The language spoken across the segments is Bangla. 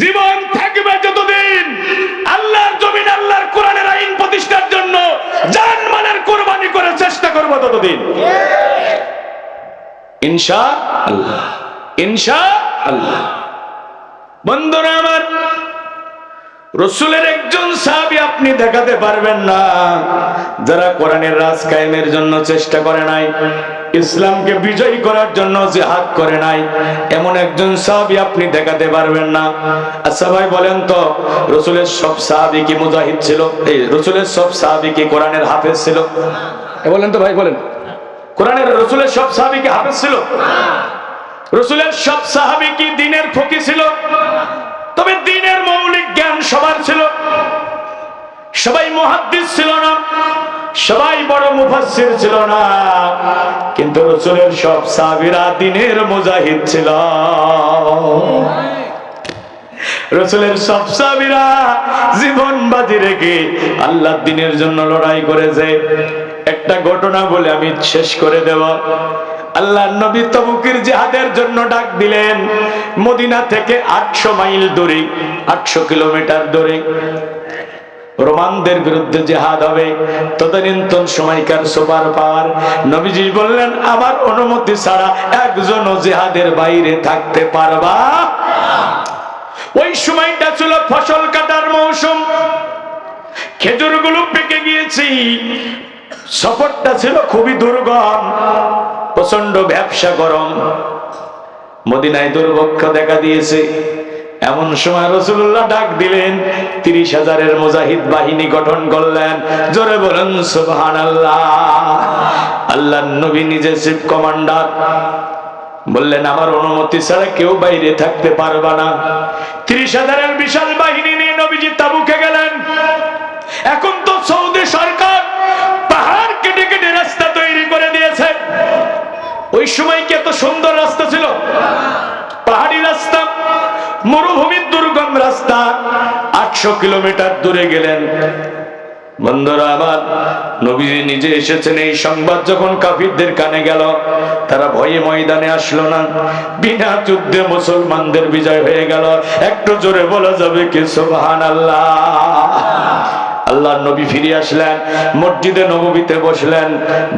জীবন থাকবে যতদিন আল্লাহর জমিন, আল্লাহর কোরআনের আইন প্রতিষ্ঠার জন্য জান মালের কোরবানি করে চেষ্টা করব ততদিন। ইনশা আল্লাহ ইনশা আল্লাহ। বন্ধুরা আমার, রসুলের একজন সাহাবী আপনি দেখাতে পারবেন না, যারা কোরআনের রাজ কায়েমের জন্য চেষ্টা করে নাই। ইসলামকে বিজয়ী করার জন্য জিহাদ করে নাই। এমন একজন সাহাবী আপনি দেখাতে পারবেন না। আচ্ছা ভাই বলেন তো রসুলের সব সাহাবী কি মুজাহিদ ছিল? এই রসুলের সব সাহাবী কি কোরআনের হাফেজ ছিল? বলেন তো ভাই বলেন। কোরআনের রসুলের সব সাহাবী কি হাফেজ ছিল? রসুলের সব সাহাবী কি দিনের ফকি ছিল? তবে দিনের মৌলিক জ্ঞান সবার ছিল। সবাই মহাদ্দিস ছিল না। সবাই বড় মুফাসসির ছিল না। কিন্তু রসুলের সব সাহাবীরা দিনের মুজাহিদ ছিল। রসুলের সব সাহাবীরা জীবন বাজি রেখে আল্লাহ দিনের জন্য লড়াই করেছে। একটা ঘটনা বলে আমি শেষ করে দেব। আল্লাহ নবী তবুকের জিহাদের জন্য ডাক দিলেন, মদিনা থেকে আটশো মাইল দূরে, আটশো কিলোমিটার দূরে। রোমানদের বিরুদ্ধে জেহাদ হবে। তদানীন্তন সময়কার সুপার পাওয়ার। নবীজি বললেন, আমার অনুমতি ছাড়া একজনও জেহাদের বাইরে থাকতে পারবা ওই সময়টা ছিল ফসল কাটার মৌসুম। খেজুরগুলো পেকে গিয়েছি। সফরটা ছিল খুবই দুর্গম প্রচণ্ড ব্যবসা গরম। মদিনায় দুর্ভক্ষ দেখা দিয়েছে। এমন সময় রসুল্লাহ ডাক দিলেন, তিরিশ হাজারের মুজাহিদ বাহিনী গঠন করলেন। জোরে বলেন সুবহান আল্লাহ নবী নিজে চিফ কমান্ডার। বললেন, আমার অনুমতি ছাড়া কেউ বাইরে থাকতে পারবা না। ত্রিশ হাজারের বিশাল বাহিনী নিয়ে নবীজি তাবুকে গেলেন। এখন তো সৌদি সরকার পাহাড় কেটে কেটে রাস্তা তৈরি করে দিয়েছে। ওই সময় কি এত সুন্দর রাস্তা ছিল। মরুভূমির দুর্গম রাস্তা। আটশো কিলোমিটার দূরে গেলেন। বন্ধুরা আমার নবীজি নিজে এসেছেন। এই সংবাদ যখন কাফিরদের কানে গেল, তারা ভয়ে ময়দানে আসলো না। বিনা যুদ্ধে মুসলমানদের বিজয় হয়ে গেল। একটু জোরে বলা যাবে কে সোহান আল্লাহ আল্লাহ নবী ফিরে আসলেন, মসজিদে নবীতে বসলেন।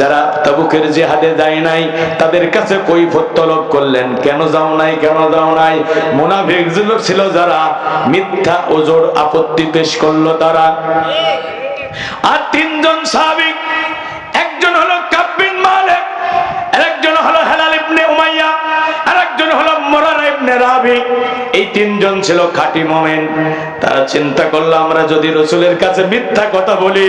যারা তাবুকের জেহাদে যায় নাই, তাদের কাছে কৈফত তলব করলেন, কেন যাও নাই, কেন যাও নাই? মুনাফিক ছিল যারা মিথ্যা ওজোর আপত্তি পেশ করল তারা। আর তিনজন সাহাবিক, একজন হলো কাব্বিন মালিক, আরেকজন হলো হেলাল ইবনে উমাইয়া, আরেকজন হলো মোরার ইবনে রাবি। তিনজন ছিল খাঁটি মোমেন। তারা চিন্তা করল, আমরা যদি রসুলের কাছে মিথ্যা কথা বলি,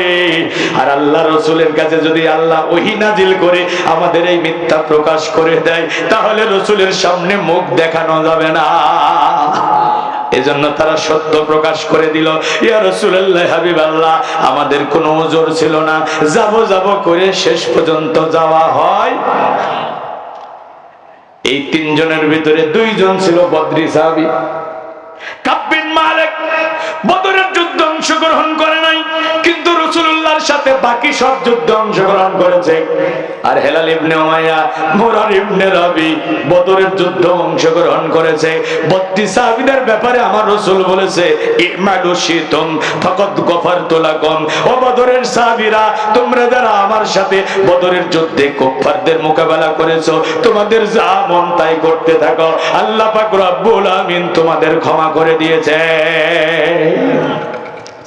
আর আল্লাহ রসুলের কাছে যদি আল্লাহ ওহি নাজিল করে আমাদের এই মিথ্যা প্রকাশ করে দেয়, তাহলে রসুলের সামনে মুখ দেখানো যাবে না। এজন্য তারা সত্য প্রকাশ করে দিল, ইয়া রাসূলুল্লাহ, হাবিবাল্লাহ, আমাদের কোনো ওজোর ছিল না। যাব যাব করে শেষ পর্যন্ত যাওয়া হয়। এই তিনজনের ভিতরে দুইজন ছিল বদ্রি সাহাবি। কাব্বিন মালিক বদরের যুদ্ধ অংশগ্রহণ করে নাই। সাথে বাকি সব যুদ্ধে অংশগ্রহণ করেছে। আর হেলাল ইবনে উমাইয়া, মুরার ইবনে রবি, বদরের যুদ্ধ অংশগ্রহণ করেছে। বত্রিশ সাহাবীদের ব্যাপারে আমার রাসূল বলেছে, ইমালু শিতুম, ফাকাদ গফারতু লাকুম। ও বদরের সাহাবীরা, তোমরা যারা আমার সাথে বদরের যুদ্ধে কুফারদের মোকাবেলা করেছ, তোমাদের যা মন তাই করতে থাকো। আল্লাহ পাক রব্বুল আমিন তোমাদের ক্ষমা করে দিয়েছে।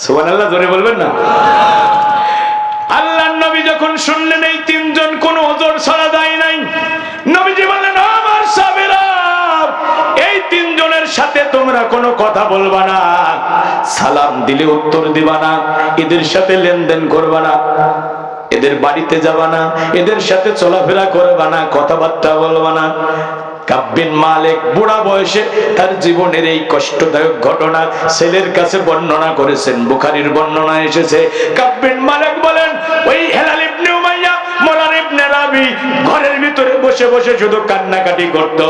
সুবহানাল্লাহ, জোরে বলবেন না? শুনলেন এই তিনজন, কোন ওজোর ছাড়া যায় নাই। নবীজি বললেন, আমার সাবেরা এই তিনজনের সাথে তোমরা কোনো কথা বলবা না। সালাম দিলে উত্তর দিবা না, এদের সাথে লেনদেন করবা না, এদের বাড়িতে যাবা না, এদের সাথে চলাফেরা করবা না, কথাবার্তা বলবা না। কাব্বিন মালিক বুড়া বয়সে তার জীবনের এই কষ্টদায়ক ঘটনা ছেলের কাছে বর্ণনা করেছেন, বুখারীর বর্ণনা এসেছে। কাব্বিন মালিক বলেন, ওই রাবি ঘরের ভিতরে বসে বসে শুধু কান্নাকাটি করত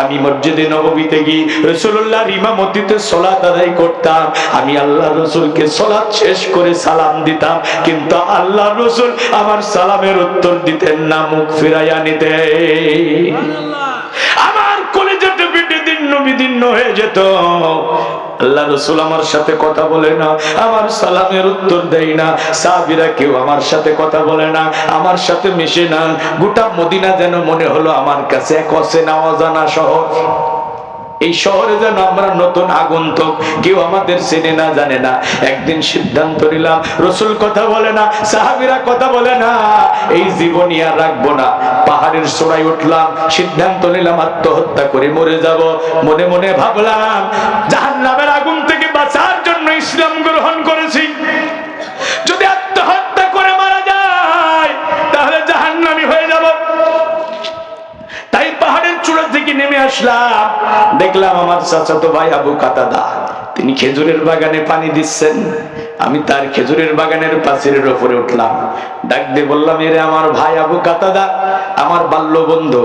আমি মসজিদে নবমীতে গিয়ে রাসূলুল্লাহর ইমামতিতে সলাত আদায় করতাম। আমি আল্লাহ রসুলকে সলাৎ শেষ করে সালাম দিতাম। কিন্তু আল্লাহ রসুল আমার সালামের উত্তর দিতেন না মুখ ফিরাইয়া নিতে আমার বিদীর্ণ হয়ে যেত। আল্লাহ রসুল আমার সাথে কথা বলে না, আমার সালামের উত্তর দেয় না। সাহাবিরা কেউ আমার সাথে কথা বলে না, আমার সাথে মিশে না। গোটা মদিনা যেন মনে হলো আমার কাছে এক অচেনা অজানা শহর। এই শহরে যেন আমরা নতুন আগন্তুক, কেউ আমাদের চেনে না, জানে না। একদিন সিদ্ধান্ত নিলাম, রসুল কথা বলে না, সাহাবিরা কথা বলে না। এই জীবনই আর রাখব না। পাহাড়ের চড়াই উঠলাম, সিদ্ধান্ত নিলাম, আত্মহত্যা করে মরে যাব। মনে মনে ভাবলাম জাহান নামের আগুন থেকে বাঁচার জন্য ইসলাম গ্রহণ করেছি। আসলাম। দেখলাম আমার চাচাতো ভাই আবু কাতাদা, তিনি খেজুরের বাগানে পানি দিচ্ছেন। আমি তার খেজুরের বাগানের পাচিরের ওপরে উঠলাম। ডাক দিয়ে বললাম, এরে আমার ভাই আবু কাতাদা, আমার বাল্য বন্ধু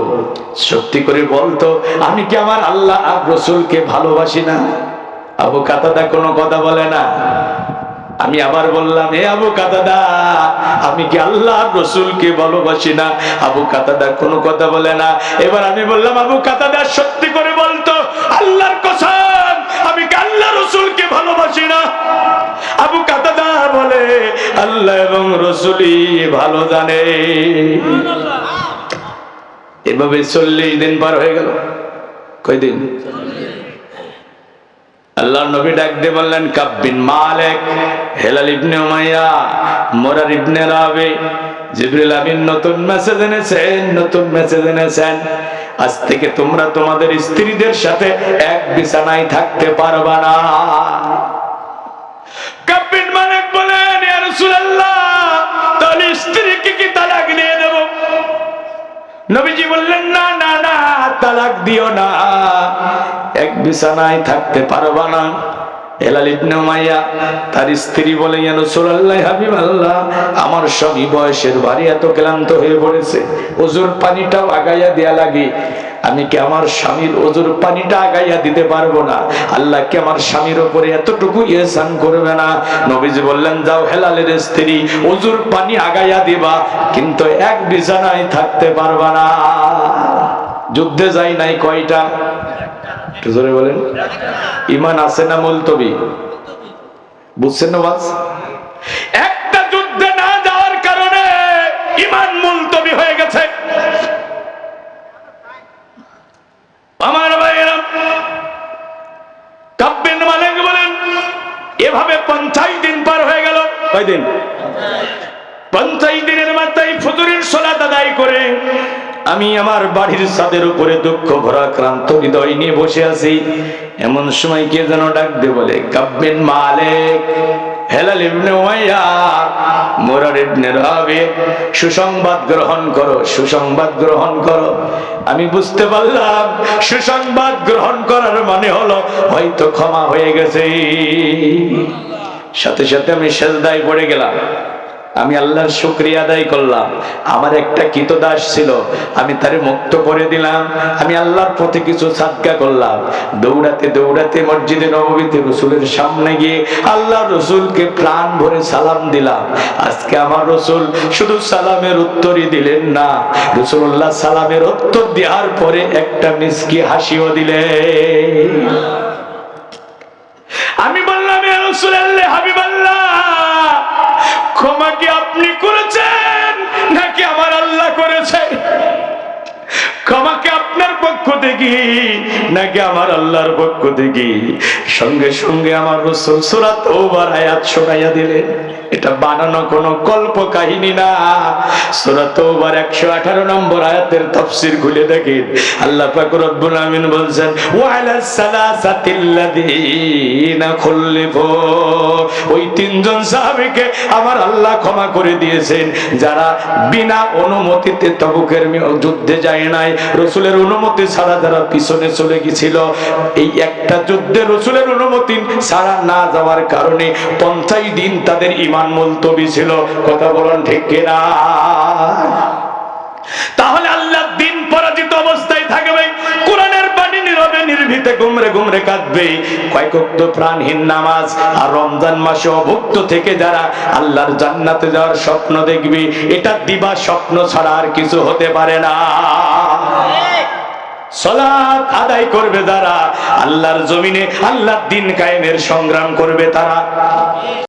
সত্যি করে বলতো আমি কি আমার আল্লাহ আর রসুলকে ভালোবাসি না? আবু কাতাদা কোনো কথা বলে না। আমি আবার বললাম, হে আবু কাতাদা, আমি কি আল্লাহ রসুলকে ভালোবাসি না? আবু কাতাদা কোনো কথা বলে না। এবার আমি বললাম, আবু কাতাদা, সত্যি করে বলতো, আল্লাহর কসম, আমি কি আল্লাহ রসুলকে ভালোবাসি না? আবু কাতাদা বলে, আল্লাহ এবং রসুলই ভালো জানে। এভাবে চল্লিশ দিন পার হয়ে গেল। কয়দিন? আল্লাহ নবী ডাক দিয়ে বললেন কাব্বিন মালেক, হেলাল ইবনে উমাইয়া, মোরার ইবনে রাবি, জিবরিল আমিন নতুন মেসেজ এনেছেন, নতুন মেসেজ এনেছেন। আজ থেকে তোমরা তোমাদের স্ত্রীদের সাথে এক বিছানায় থাকতে পারবা না। কাব্বিন মালিক বলেন, ইয়া রাসূলুল্লাহ, তাহলে স্ত্রীকে কি তালাক দিয়ে দেব নবীজি বললেন, না না না, তালাক দিও না। এক বিছানায় থাকতে পারবা না। তার স্ত্রী বলে হাবিবাল্লাহ, আমার সবই বয়সের বাড়ি এত ক্লান্ত হয়ে পড়েছে। ওজুর পানিটাও আগাইয়া দেয়া লাগে। আমি কি আমার স্বামীর ওজুর পানিটা আগাইয়া দিতে পারব না? আল্লাহ কি আমার স্বামীর ওপরে এতটুকু ইহসান করবে না? নবীজি বললেন, যাও হেলালের স্ত্রী ওজুর পানি আগাইয়া দিবা, কিন্তু এক বিছানায় থাকতে পারবা না। যুদ্ধে যাই নাই কয়টা? বলেন। ইমান আছে না মুলতবি? বুঝছেন না বাস একটা যুদ্ধে না যাওয়ার কারণে ইমান মুলতবি হয়ে গেছে আমার ভাইয়েরা কাব্যেন মালিক বলেন এভাবে পঞ্চাশ দিন পার হয়ে গেল কয়দিন পঞ্চাশ দিনের মাথায় করে আমি আমার বাড়ির ছাদের উপরে দুঃখ ভরা ক্রান্ত হৃদয় নিয়ে বসে আছি। এমন সময় কে যেন বলে কাব্যেন মালিক, হেলাল ইবনে ইবনে সুসংবাদ গ্রহণ করো, সুসংবাদ গ্রহণ করো। আমি বুঝতে পারলাম, সুসংবাদ গ্রহণ করার মানে হলো হয়তো ক্ষমা হয়ে গেছে। সাথে সাথে আমি সেজদায় পড়ে গেলাম। আমি আল্লাহর শুক্রিয়া আদায় করলাম। আমার একটা কৃতদাস ছিল, আমি তারে মুক্ত করে দিলাম। আমি আল্লাহর প্রতি কিছু সাদকা করলাম। দৌড়াতে দৌড়াতে মসজিদে নবমীতে রসুলের সামনে গিয়ে আল্লাহ রসুলকে প্রাণ ভরে সালাম দিলাম। আজকে আমার রসুল শুধু সালামের উত্তরই দিলেন না রসুল্লাহ সালামের উত্তর দেওয়ার পরে একটা মিসকি হাসিও দিলেন। আমি বললাম রাসূলুল্লাহ, হাবিবাল্লাহ, ক্ষমা কি আপনি করেছেন নাকি আমার আল্লাহ করেছে? ক্ষমা কি আপনার পক্ষ থেকে নাকি আমার আল্লাহর পক্ষ থেকে? সঙ্গে সঙ্গে আমার রসুল সুরাত ওবার আয়াত শোনাইয়া দিলেন। এটা বানানো কোনো কল্প কাহিনী না। আমার আল্লাহ ক্ষমা করে দিয়েছেন, যারা বিনা অনুমতিতে তবুকের যুদ্ধে যায় নাই। রসুলের অনুমতি ছাড়া যারা পিছনে চলে গেছিল, এই একটা যুদ্ধে রসুলের অনুমতি ছাড়া না যাওয়ার কারণে পঞ্চাশ দিন তাদের ইমান মুলতবি ছিল। কথা বলেন ঠিক কিনা? তাহলে আল্লাহ দিন পরাজিত অবস্থায় থাকবে, কোরআনের বাণী নীরবে নির্ভীতে গুমরে গুমরে কাঁদবে। কয়েকক্ত প্রাণহীন নামাজ আর রমজান মাসে অভুক্ত থেকে যারা আল্লাহর জান্নাতে যাওয়ার স্বপ্ন দেখবে, এটা দিবা স্বপ্ন ছাড়া আর কিছু হতে পারে না। সলাৎ আদায় করবে তারা আল্লাহর জমিনে আল্লাহর দিন কায়েমের সংগ্রাম করবে তারা।